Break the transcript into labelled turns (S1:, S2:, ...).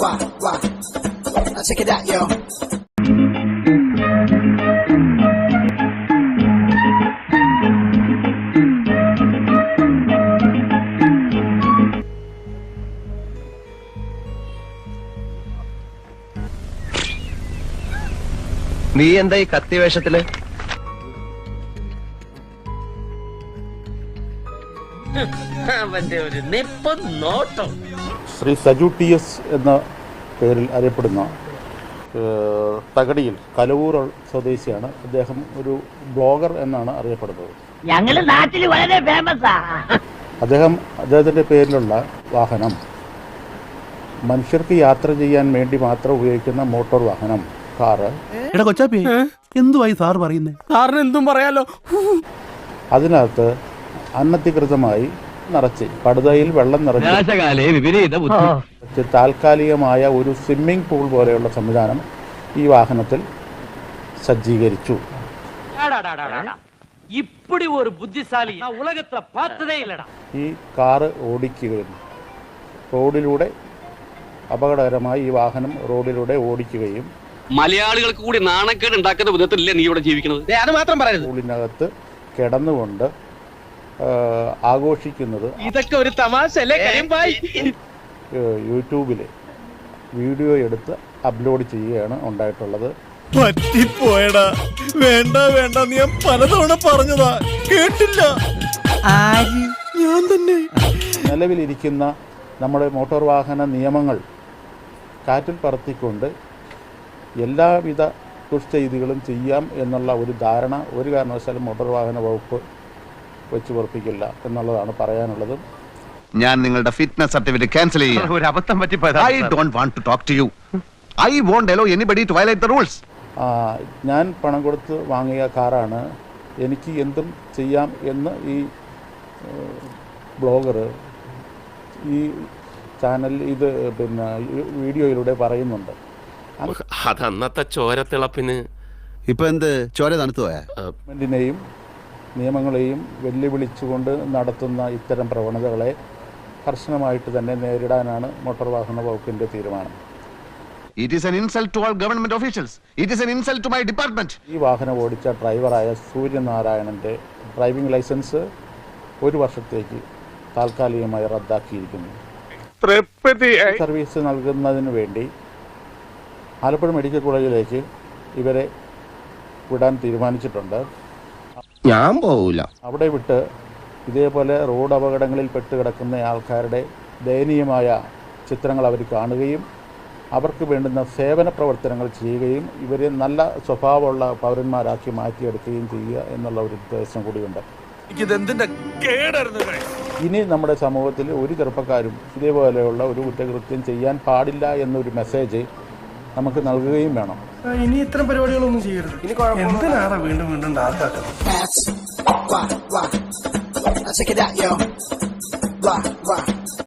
S1: wah, wah. Now check it out, yo.
S2: നീ എന്താ ഈ കത്തി വേഷത്തില്
S3: അവന്റെ ഒരു നിപ്പ് നോട്ടം
S4: ശ്രീ സജു ടി എസ് എന്ന പേരിൽ അറിയപ്പെടുന്ന തകടിയിൽ കലവൂർ സ്വദേശിയാണ്. അദ്ദേഹം ഒരു ബ്ലോഗർ എന്നാണ് അറിയപ്പെടുന്നത്.
S5: ഞങ്ങളുടെ നാട്ടിൽ വളരെ ഫേമസാ
S4: അദ്ദേഹം അദ്ദേഹത്തിന്റെ പേരിലുള്ള വാഹനം മനുഷ്യർക്ക് യാത്ര ചെയ്യാൻ വേണ്ടി മാത്രം ഉപയോഗിക്കുന്ന മോട്ടോർ വാഹനം കാറ്.
S6: എടാ കൊച്ചാപ്പി എന്തുവായി സാർ പറയുന്നത്
S7: സാറിന് എന്തും പറയാലോ.
S4: അതിനകത്ത് അനധികൃതമായി നിറച്ച് പടുതയിൽ വെള്ളം നിറച്ച്. താൽക്കാലികമായ ഒരു സ്വിമ്മിംഗ് പൂൾ പോലെയുള്ള സംവിധാനം ഈ വാഹനത്തിൽ സജ്ജീകരിച്ചു.
S7: ഇപ്പടി ഒരു ബുദ്ധിശാലി ഇല്ലടാ.
S4: ഈ കാറ് ഓടിക്കുകയും റോഡിലൂടെ അപകടകരമായി ഈ വാഹനം റോഡിലൂടെ ഓടിക്കുകയും
S8: മലയാളികൾക്ക് കൂടി നാണക്കേട് ഉണ്ടാക്കുന്ന വിധത്തിലല്ലേ നീ ഇവിടെ ജീവിക്കുന്നത്?
S2: അത് മാത്രം പറയുന്നത്
S4: സ്കൂളിനകത്ത് കിടന്നുകൊണ്ട് ആഘോഷിക്കുന്നത്
S2: ഇതൊക്കെ ഒരു തമാശ
S4: യൂട്യൂബിൽ വീഡിയോ എടുത്ത് അപ്ലോഡ് ചെയ്യുകയാണ് ഉണ്ടായിട്ടുള്ളത്.
S6: പറ്റിപ്പോയടാ. വേണ്ട വേണ്ട. നീ ഞാൻ പലതവണ പറഞ്ഞതാ. കേട്ടില്ല. ഞാൻ തന്നെ.
S4: നിലവിലിരിക്കുന്ന നമ്മുടെ മോട്ടോർ വാഹന നിയമങ്ങൾ കാറ്റിൽ പറത്തിക്കൊണ്ട് എല്ലാവിധ ദുഷ്ചെയ്തികളും ചെയ്യാം എന്നുള്ള ഒരു ധാരണ ഒരു കാരണവശാലും മോട്ടോർ വാഹന വകുപ്പ് വെച്ച് ഉറപ്പിക്കില്ല എന്നുള്ളതാണ് പറയാനുള്ളത്.
S9: ഞാൻ നിങ്ങളുടെ ഫിറ്റ്നസ് സർട്ടിഫിക്കറ്റ് ക്യാൻസൽ ചെയ്യാം.
S2: ഒരു അബദ്ധം പറ്റിപ്പോയതാ
S9: I don't want to talk to you I won't allow anybody to violate the
S4: rules ഞാൻ പണം കൊടുത്ത് വാങ്ങിയ കാറാണ്. എനിക്ക് എന്തും ചെയ്യാം എന്ന് ഈ ബ്ലോഗർ ഈ ചാനൽ ഇത് പിന്നെ വീഡിയോയിലൂടെ പറയുന്നുണ്ട്.
S10: അതന്നത്തെ ചോരത്തിളപ്പിന്
S6: ഇപ്പൊ എന്ത്? ചോര തണുത്തു പോയാ?
S4: നിയമങ്ങളെയും വെല്ലുവിളിച്ചുകൊണ്ട് നടത്തുന്ന ഇത്തരം പ്രവണതകളെ കർശനമായിട്ട് തന്നെ നേരിടാനാണ് മോട്ടോർ വാഹന വകുപ്പിന്റെ തീരുമാനം.
S9: It is an insult to all government officials it is an insult to my department
S4: ഈ വാഹനം ഓടിച്ച ഡ്രൈവറായ സൂര്യനാരായണന്റെ ഡ്രൈവിംഗ് ലൈസൻസ് ഒരു വർഷത്തേക്ക് താൽക്കാലികമായി റദ്ദാക്കിയിരിക്കുന്നു. സർവീസ് നൽകുന്നതിന് വേണ്ടി ആലപ്പുഴ മെഡിക്കൽ കോളേജിലേക്ക് ഇവരെ വിടാൻ തീരുമാനിച്ചിട്ടുണ്ട്.
S2: ഞാൻ പോവില്ല
S4: അവിടെ വിട്ട് ഇതേപോലെ റോഡ് അപകടങ്ങളിൽ പെട്ട് കിടക്കുന്ന ആൾക്കാരുടെ ദയനീയമായ ചിത്രങ്ങൾ അവർ കാണുകയും അവർക്ക് വേണ്ടുന്ന സേവന പ്രവർത്തനങ്ങൾ ചെയ്യുകയും ഇവരെ നല്ല സ്വഭാവമുള്ള പൗരന്മാരാക്കി മാറ്റിയെടുക്കുകയും ചെയ്യുക എന്നുള്ള ഒരു ഉദ്ദേശം കൂടിയുണ്ട്. ഇനി നമ്മുടെ സമൂഹത്തിൽ ഒരു ചെറുപ്പക്കാരും ഇതേപോലെയുള്ള ഒരു കുറ്റകൃത്യം ചെയ്യാൻ പാടില്ല എന്നൊരു മെസ്സേജ് നമുക്ക് നൽകുകയും വേണം.
S7: ഇനി ഇത്തരം പരിപാടികളൊന്നും ചെയ്യരുത്. എന്തിനാണ് വീണ്ടും വീണ്ടും ഡാർക്കാക്കുന്നത്